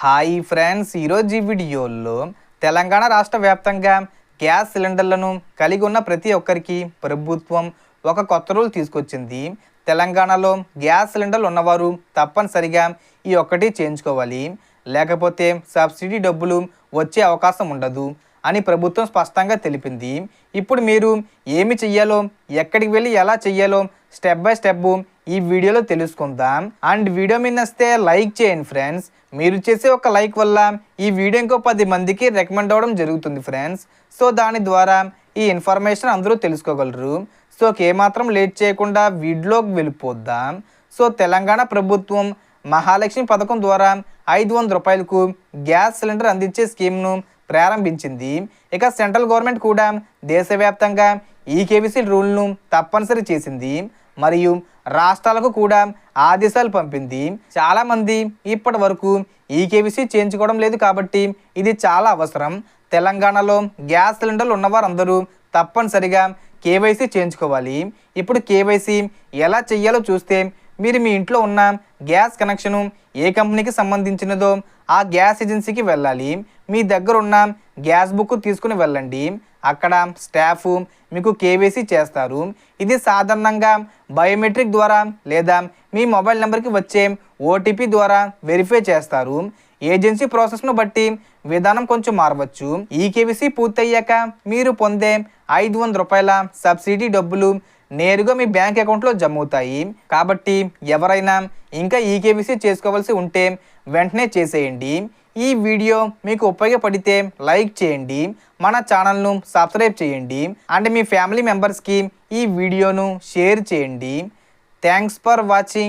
Hi friends ఈరోజు ఈ వీడియోలో తెలంగాణ రాష్ట్ర వ్యాప్తంగా గ్యాస్ సిలిండర్లను కలిగి ఉన్న ప్రతి ఒక్కరికి ప్రభుత్వం ఒక కొత్త రూల్ తీసుకొచ్చింది. తెలంగాణలో గ్యాస్ సిలిండర్లు ఉన్నవారు తప్పనిసరిగా ఈ ఒక్కటి చేయించుకోవాలి. లేకపోతే సబ్సిడీ డబ్బులు వచ్చే అవకాశం ఉండదు అని ప్రభుత్వం స్పష్టంగా తెలిపింది. ఇప్పుడు మీరు ఏమి చెయ్యాలో ఎక్కడికి వెళ్ళి ఎలా చెయ్యాలో స్టెప్ బై స్టెప్ ఈ వీడియోలో తెలుసుకుందాం. అండ్ వీడియో మీద నచ్చితే లైక్ చేయండి ఫ్రెండ్స్. మీరు చేసే ఒక లైక్ వల్ల ఈ వీడియో ఇంకో పది మందికి రికమెండ్ అవ్వడం జరుగుతుంది ఫ్రెండ్స్. సో దాని ద్వారా ఈ ఇన్ఫర్మేషన్ అందరూ తెలుసుకోగలరు. సో ఏమాత్రం లేట్ చేయకుండా వీడియోకి వెళ్ళిపోద్దాం. సో తెలంగాణ ప్రభుత్వం మహాలక్ష్మి పథకం ద్వారా ఐదు వందల రూపాయలకు గ్యాస్ సిలిండర్ అందించే స్కీమ్ను ప్రారంభించింది. ఇక సెంట్రల్ గవర్నమెంట్ కూడా దేశవ్యాప్తంగా ఈ కేవీసీ రూల్ను తప్పనిసరి చేసింది. మరియు రాష్ట్రాలకు కూడా ఆదేశాలు పంపింది. చాలామంది ఇప్పటి వరకు ఈ చేయించుకోవడం లేదు కాబట్టి ఇది చాలా అవసరం. తెలంగాణలో గ్యాస్ సిలిండర్లు ఉన్నవారందరూ తప్పనిసరిగా కేవైసీ చేయించుకోవాలి. ఇప్పుడు కేవైసీ ఎలా చెయ్యాలో చూస్తే మీరు మీ ఇంట్లో ఉన్న గ్యాస్ కనెక్షను ఏ కంపెనీకి సంబంధించినదో ఆ గ్యాస్ ఏజెన్సీకి వెళ్ళాలి. మీ దగ్గర ఉన్న గ్యాస్ బుక్ తీసుకుని వెళ్ళండి. అక్కడ స్టాఫ్ మీకు కేవైసీ చేస్తారు. ఇది సాధారణంగా బయోమెట్రిక్ ద్వారా లేదా మీ మొబైల్ నెంబర్కి వచ్చే ఓటీపీ ద్వారా వెరిఫై చేస్తారు. ఏజెన్సీ ప్రాసెస్ను బట్టి విధానం కొంచెం మారవచ్చు. ఈ కేవీసీ పూర్తయ్యాక మీరు పొందే ఐదు వందల రూపాయల సబ్సిడీ డబ్బులు నేరుగా మీ బ్యాంక్ అకౌంట్లో జమ అవుతాయి కాబట్టి ఎవరైనా ఇంకా ఈ చేసుకోవాల్సి ఉంటే వెంటనే చేసేయండి. ఈ వీడియో మీకు ఉపయోగపడితే లైక్ చేయండి. మన ఛానల్ను సబ్స్క్రైబ్ చేయండి. అండ్ మీ ఫ్యామిలీ మెంబర్స్కి ఈ వీడియోను షేర్ చేయండి. Thanks for watching.